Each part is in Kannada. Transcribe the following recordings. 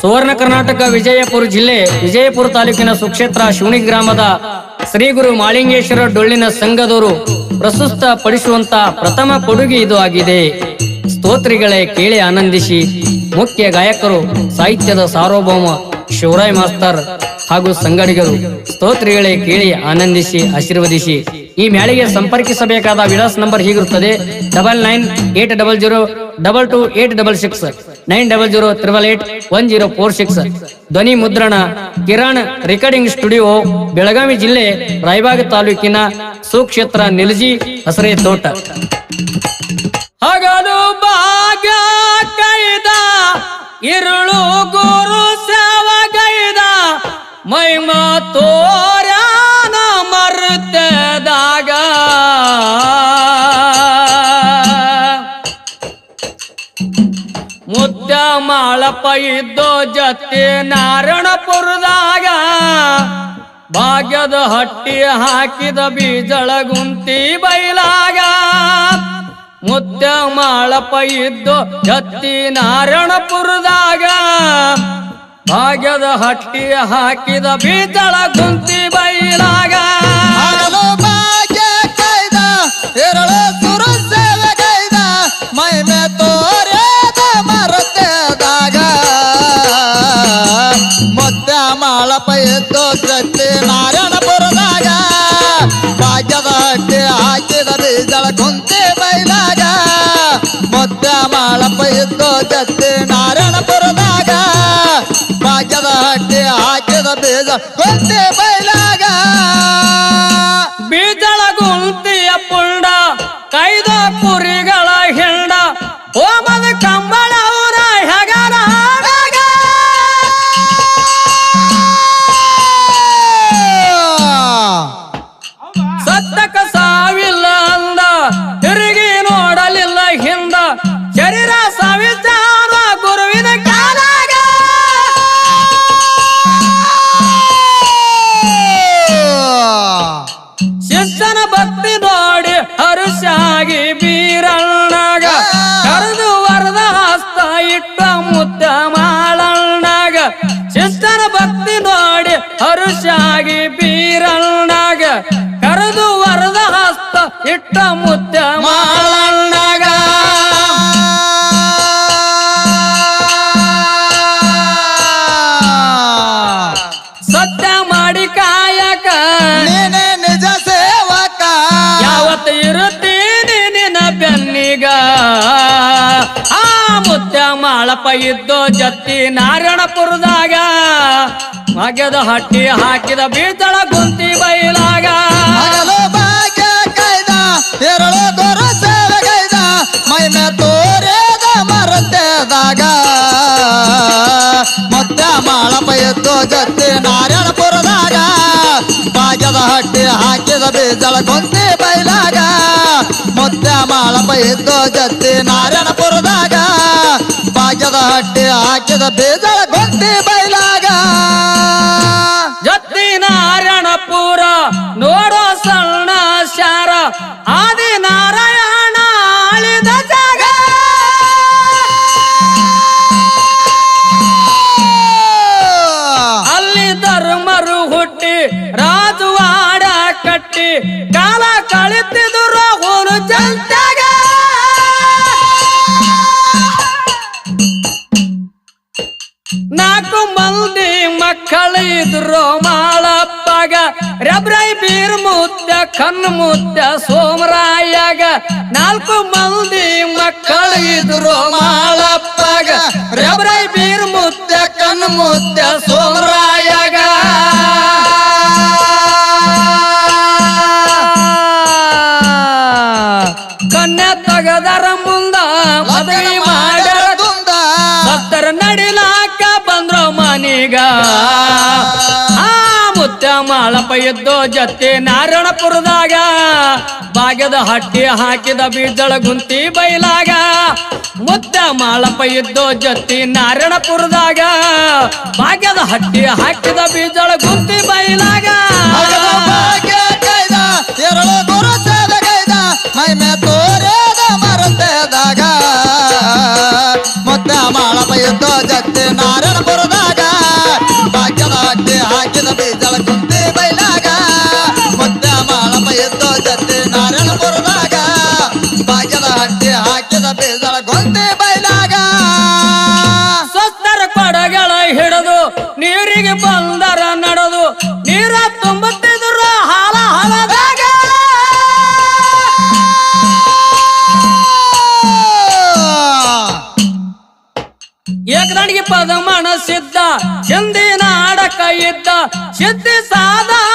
ಸುವರ್ಣ ಕರ್ನಾಟಕ ವಿಜಯಪುರ ಜಿಲ್ಲೆ ವಿಜಯಪುರ ತಾಲೂಕಿನ ಸುಕ್ಷೇತ್ರ ಶಿವಣಿ ಗ್ರಾಮದ ಶ್ರೀ ಗುರು ಮಾಳಿಂಗೇಶ್ವರ ಡೊಳ್ಳಿನ ಸಂಘದವರು ಪ್ರಸ್ತುತ ಪಡಿಸುವಂತ ಪ್ರಥಮ ಕೊಡುಗೆ ಇದು ಆಗಿದೆ. ಸ್ತೋತ್ರಿಗಳೇ ಕೇಳಿ ಆನಂದಿಸಿ. ಮುಖ್ಯ ಗಾಯಕರು, ಸಾಹಿತ್ಯದ ಸಾರ್ವಭೌಮ, ಶಿವರಾಯ್ ಮಾಸ್ತರ್ ಹಾಗೂ ಸಂಗಡಿಗರು, ಸ್ತೋತ್ರಿಗಳೇ ಕೇಳಿ ಆನಂದಿಸಿ, ಆಶೀರ್ವದಿಸಿ. ಈ ಮ್ಯಾಳಿಗೆ ಸಂಪರ್ಕಿಸಬೇಕಾದ ವಿಳಾಸ ನಂಬರ್ ಹೀಗಿರುತ್ತದೆ. Double nine eight double zero double two eight double six. Nine double zero triple eight one zero four six. ಧ್ವನಿ ಮುದ್ರಣ, ಕಿರಣ್ ರೆಕಾರ್ಡಿಂಗ್ ಸ್ಟುಡಿಯೋ, ಬೆಳಗಾವಿ ಜಿಲ್ಲೆ ರಾಯಬಾಗ ತಾಲೂಕಿನ ಸುಕ್ಷೇತ್ರ ನಿಲಜಿ ಹಸರೆ ತೋಟ ಹಗಲು ಭಾಗ್ಯ ಕೈದ, ಇರುಳು ಗುರು ಸೇವಗೈದ, ಮೈ ತೋರ್ಯಾನ ಮುದ್ದ ಮಾಳಪ್ಪ ಇದ್ದೋ ಜತ್ತಿ ನಾರಾಯಣಪುರದಾಗ. ಭಾಗ್ಯದ ಹಟ್ಟಿ ಹಾಕಿದ ಬೀಜಳ ಗುಂತಿ ಬೈಲಾಗ. ಮುದ್ದ ಮಾಳಪ್ಪ ಇದ್ದೋ ಜತ್ತಿ ನಾರಾಯಣಪುರದಾಗ. ಭಾಗ್ಯದ ಹಟ್ಟಿ ಹಾಕಿದ ಬೀಜಳ ಗುಂತಿ ಬೈಲಾಗ. ಭಾಗ್ಯ ಮಾಳಪ ಎದ್ದು ಸತ್ತಿ ನಾರಾಯಣಪುರದಾಗ ಭಾಗ್ಯದ ಹಟ್ಟಿ ಹಾಕಿದ ಬೀಜಳ ಕುಂತಿ ಬೈಲಾಗ ಮುದ್ದ ಮಾಳಪ ಎದ್ದು ಜತ್ತಿ ನಾರಾಯಣಪುರದಾಗ ಭಾಗ್ಯದ ಹಟ್ಟಿ ಹಾಕಿದ ಬೀಜ ಕುಂತಿ ಬೈಲಾಗ ಬೀಜಳ ಗುಂತಿಯ ಪುಂಡ ಕೈದ ಕುರಿಗಳ ಮುದ್ದ ಮಾಳಣ್ಣಗ. ಸತ್ಯ ಮಾಡಿ ಕಾಯಕ. ನೀನೇ ನಿಜ ಸೇವಕ. ಯಾವತ್ತು ಇರುತ್ತೀನಿ ನಿನ್ನ ಬೆನ್ನಿಗ. ಆ ಮುದ್ದ ಮಾಳಪ್ಪ ಇದ್ದೋ ಜತ್ತಿ ನಾರಾಯಣಪುರದಾಗ. ಮಗದ ಹಟ್ಟಿ ಹಾಕಿದ ಬೀಜಳ ಗುಂತಿ ಬೈಲಾಗ. ಎರಳು ದೊರ ಸೇವೆಗೈದ ಮೈಮೆ ತೋರೇದ ಮರತೆದಾಗ. ಮತ್ತೆ ಮಾಳಪ ಎದ್ದು ಜತ್ತಿ ನಾರಾಯಣಪುರದಾಗ ಭಾಗ್ಯದ ಹಟ್ಟಿ ಹಾಕಿದ ಬೀಜಳ ಕೊಂತಿ ಬೈಲಾಗ. ಮತ್ತೆ ಮಾಳಪ ಎದ್ದು ಜತ್ತಿ ನಾರಾಯಣಪುರದಾಗ ಭಾಗ್ಯದ ಹಟ್ಟಿ ಹಾಕಿದ ಬೀಜಳ ಕೊಂತಿ ಬೈಲಾಗ. ಮಾಳಪ್ಪಗ ರಬ್ರೈ ಬೀರ್ ಮುದ್ದ ಕಣ್ಣು ಮುದ್ದ, ಸೋಮರಾಯಗ ನಾಲ್ಕು ಮಂದಿ ಮಕ್ಕಳಿದ್ರು ಮಾಳಪ್ಪಗ. ರಬ್ರೈ ಬೀರ್ ಮುದ್ದ ಕಣ್ಣು ಮುದ್ದ ಸೋಮರಾಯಗ ಮುತ್ತ ಮಾಳಪ್ಪ ಜತ್ತಿ ನಾರಾಯಣಪುರದಾಗ ಭಾಗ್ಯದ ಹಟ್ಟಿ ಹಾಕಿದ ಬೀಜಳ ಗುಂತಿ ಬೈಲಾಗ. ಮುತ್ತ ಮಾಳಪ್ಪ ಎದ್ದೋ ಜತ್ತಿ ನಾರಾಯಣಪುರದಾಗ ಭಾಗ್ಯದ ಹಟ್ಟಿ ಹಾಕಿದ ಬೀಜಳ ಗುಂತಿ ಬೈಲಾಗ. ಹಗಲು ಭಾಗ್ಯ ಜತ್ತಿ ಎರಡು ಗುರು ಹಟ್ಟಿ ಹಾಕಿದ ಬೀಜಳ ಗೊಂದೆ ಸತ್ತರ ಕೊಡಗಳ ಹಿಡಿದು ನೀರಿಗೆ ಬಂದರ ನಡೆದು ನೀರ ತುಂಬುತ್ತಿದ್ರು ಹಾಲ ಹಲದಾಗ. ಏಕದಾಣಿಗೆ ಸಿದ್ಧ ಹಿಂದಿನ ಆಡಕ ಇದ್ದ, ಸಿದ್ಧಿ ಸಾಧಾನ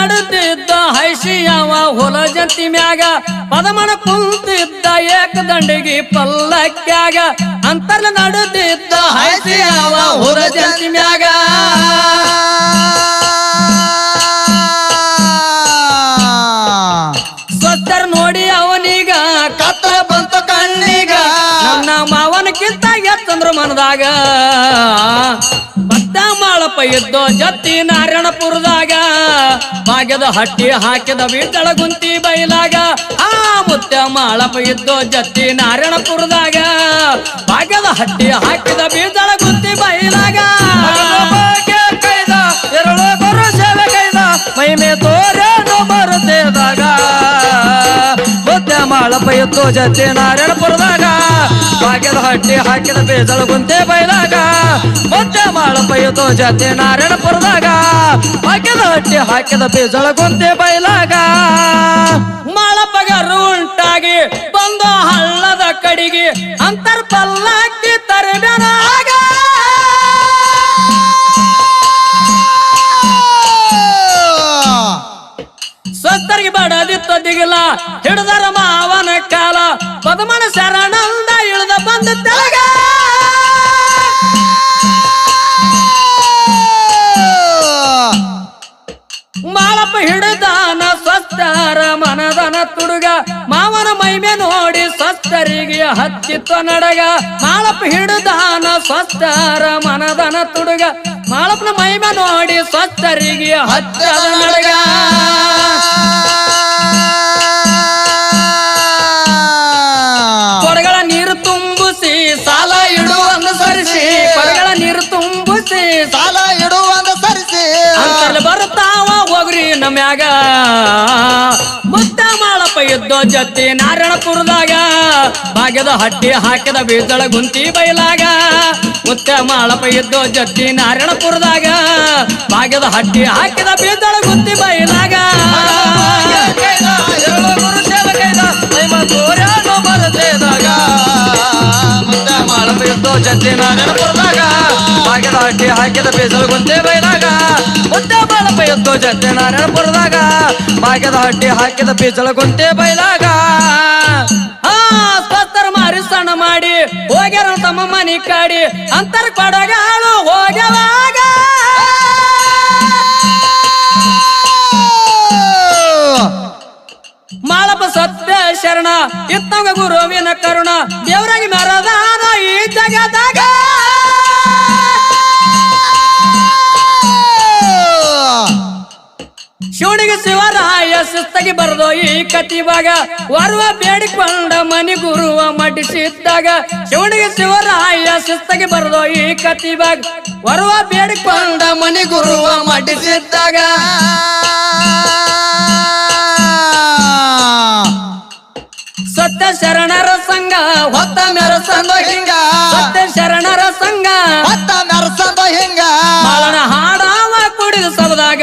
ನಡೆದಿದ್ದ ಹೈಸಿ ಯಾವ ಹೊಲ ಜಂತಿ ಮ್ಯಾಗ, ಪದಮನ ಕುಂತಿದ್ದ ಏಕದಂಡಿಗೆ ಪಲ್ಲಕ್ಕ್ಯಾಗ ಅಂತರ್ಲ ನಡೆದಿದ್ದ ಹೈಸಿ ಯಾವ ಹೊಲ ಜಂತಿ ಮ್ಯಾಗ. ಸ್ವಸ್ಥರ್ ನೋಡಿ ಅವನೀಗ, ಕತ್ತಲ ಬಂತು ಕಣ್ಣೀಗ ನನ್ನ ಮಾವನಕ್ಕಿಂತ ಎತ್ತಂದ್ರು ಮನದಾಗ. ಭಕ್ತ ಮಾಳಪ್ಪ ಇದ್ದೋ ಜತ್ತಿ ನಾರಾಯಣಪುರದಾಗ, ಬಾಗ್ಯದ ಹಟ್ಟಿ ಹಾಕಿದ ಬೀಜಳ ಗುಂತಿ ಬೈಲಾಗ, ಆ ಮುತ್ತ ಮಾಳಪ್ಪ ಇದ್ದೋ ಜತ್ತಿ ನಾರಾಯಣಪುರದಾಗ, ಬಾಗ್ಯದ ಹಟ್ಟಿ ಹಾಕಿದ ಬೀಜಳ ಗುಂತಿ ಬೈಲಾಗ. ಮಾಳಪ್ಪ ಎತ್ತು ಜತೆ ನಾರಾಯಣಪುರದಾಗ ಭಾಗ್ಯದ ಹಟ್ಟಿ ಹಾಕಿದ ಬೇಜಳ ಗುಂತೆ ಬೈದಾಗ ಮತ್ತೆ ಮಾಳಪ್ಪ ಎತ್ತು ಜತೆ ನಾರಾಯಣಪುರದಾಗ ಭಾಗ್ಯದ ಹಟ್ಟಿ ಹಾಕಿದ ಬೇಜಳ ಗುಂತೆ ಬೈಲಾಗ. ಮಾಳಪ್ಪಗರು ಉಂಟಾಗಿ ಬಂದು ಹಳ್ಳದ ಕಡಿಗೆ ಅಂತರ್ ಪಲ್ಲಕ್ಕಿ ತರಬೇನಾಗ ಸ್ವಸ್ಥರಿಗೆ ಬಡದಿತ್ತ ದಿಗಿಲ ಹಿಡಿದರ ಪದಮನ ಶರಣಂದ ಇಳಿದ ಬಂದ ತೆಳಗ ಮಾಳಪ್ಪ ಹಿಡಿದಾನ ಸ್ವಸ್ಥರ ಮನದನ ತುಡುಗ. ಮಾವನ ಮೈಮೆ ನೋಡಿ ಸ್ವಸ್ಥರಿಗೆ ಹತ್ತಿತ್ತ ನಡಗ. ಮಾಳಪ್ಪ ಹಿಡಿದಾನ ಸ್ವಸ್ಥರ ಮನದನ ತುಡುಗ. ಮಾಳಪ್ಪನ ಮೈಮೆ ನೋಡಿ ಸ್ವಸ್ಥರಿಗೆ ಹತ್ತದ ನಡಗ. ಸಾಲ ಇಡುವಂದ ಸರಿಸಿ. ಅಂತಲ್ಲಿ ಬರುತ್ತಾವ ಹೋಗ್ರಿ ನಮ್ಯಾಗ ಮುದ್ದ ಮಾಳಪ್ಪ ಇದ್ದೋ ಜತ್ತಿ ನಾರಾಯಣಪುರದಾಗ. ಭಾಗ್ಯದ ಹಟ್ಟಿ ಹಾಕಿದ ಬೀಜಳ ಗುಂತಿ ಬೈಲಾಗ. ಮುತ್ತ ಮಾಳಪ್ಪ ಇದ್ದೋ ಜತ್ತಿ ನಾರಾಯಣಪುರದಾಗ. ಭಾಗ್ಯದ ಹಟ್ಟಿ ಹಾಕಿದ ಬೀಜಳ ಗುಂತಿ ಬೈಲಾಗ. ಮಾಳಪ್ಪ ಇದ್ದೋ ಜತ್ತಿ ನಾರಾಯಣಪುರದಾಗ ಹಾಕಿದ ಹಾಕಿ ಹಾಕಿದ ಬೀಜಳ ಗುಂತಿ ಬೈದಾಗ ಮುತ್ತ ಮಾಳಪ್ಪ ಇದ್ದೋ ಜತ್ತಿ ನಾರಾಯಣಪುರದಾಗ ಹಾಕಿದ ಹಟ್ಟಿ ಹಾಕಿದ ಬೀಜಳ ಗುಂತೆ ಬೈದಾಗ ಮಾರಿ ಸಣ್ಣ ಮಾಡಿ, ಹೋಗ್ಯಾರ ತಮ್ಮ ಮನಿ ಕಾಡಿ, ಅಂತರ್ ಕೊಡಗಾಳು ಹೋಗ್ಯವಾಗ. ಮಾಳಪ್ಪ ಸತ್ಯ ಶರಣ, ಇತ್ತಂಗ ಗುರುವಿನ ಕರುಣ ದೇವರಾಗಿ ಶಿವರಾಯ ಶಿಸ್ತಗಿ ಬರದು ಈ ಕತಿವಾಗ ವರ್ವ ಬೇಡಿಕೊಂಡ ಮನಿ ಗುರುವ ಮಡಿಸಿದ್ದಾಗ ಶಿವನಿಗೆ ಶಿವರಾಯ ಶಿಸ್ತಗಿ ಬರದು ಈ ಕತಿವಾಗ ವರ್ವ ಬೇಡಿಕೊಂಡ ಮನಿ ಗುರುವ ಮಡಿಸಿದ್ದಾಗ ಸತ್ಯ ಶರಣರ ಸಂಘ ಹೊತ್ತ ಮೆರಸಂದ ಹಿಂಗ. ಸತ್ಯ ಶರಣರ ಸಂಘ ಹೊತ್ತ ಮೆರಸಂದ ಹಿಂಗ. ಮಾಳನ ಹಾಡಾವ ಕುಡಿದ ಸಲದಾಗ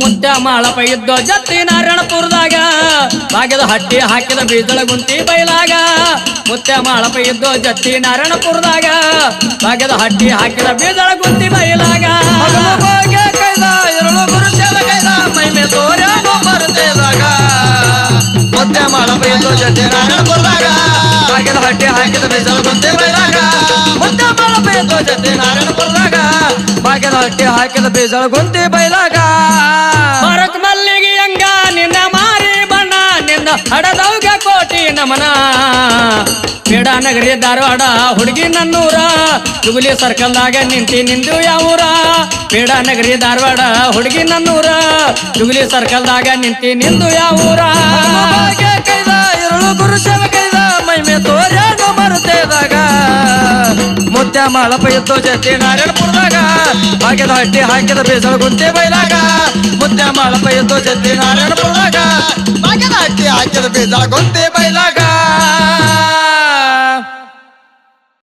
ಮುತ್ಯ ಮಾಳಪ್ಪ ಇದ್ದ ಜತ್ತಿ ನಾರಾಯಣಪುರದಾಗ. ಬಾಗಿದ ಹಟ್ಟಿ ಹಾಕಿದ ಬೀಜಳ ಗುಂತಿ ಬೈಲಾಗ. ಮುತ್ತೆ ಮಾಳಪ್ಪ ಇದ್ದ ಜತ್ತಿ ನಾರಾಯಣಪುರದಾಗ. ಬಾಗಿದ ಹಟ್ಟಿ ಹಾಕಿದ ಬೀಜಳ ಗುಂತಿ ಬೈಲಾಗ. ಭಾಗ್ಯದ ಹಟ್ಟಿ ಹಾಕಿದ ಬೀಜಳ ಗುಂತಿ ಬೈಲಾಗ ಭರತ್ ಮಲ್ಲಿಗೆ ಅಂಗ, ನಿನ್ನ ಮಾರಿ ಬಣ್ಣ, ನಿನ್ನ ಹಡದೌಗ ಕೋಟಿ ನಮನ. ಬೇಡ ನಗರಿ ಧಾರವಾಡ, ಹುಡುಗಿ ನನ್ನೂರ. ಜುಗುಲಿ ಸರ್ಕಲ್ದಾಗ ನಿಂತಿ ನಿಂದು ಯಾವೂರ. ಬೇಡ ನಗರಿ ಧಾರವಾಡ, ಹುಡುಗಿ ನನ್ನೂರ. ಜುಗುಲಿ ಸರ್ಕಲ್ದಾಗ ನಿಂತಿ ನಿಂದು ಯಾವೂರ. आमच्या मालाप येतो जयते नारायणपूर जागा हाके धाटे हाकेत बेसळ कोणते बैलागा. मुद्द्या मालाप येतो जयते नारायणपूर जागा हाके धाटे हाकेत बेसळ कोणते बैलागा.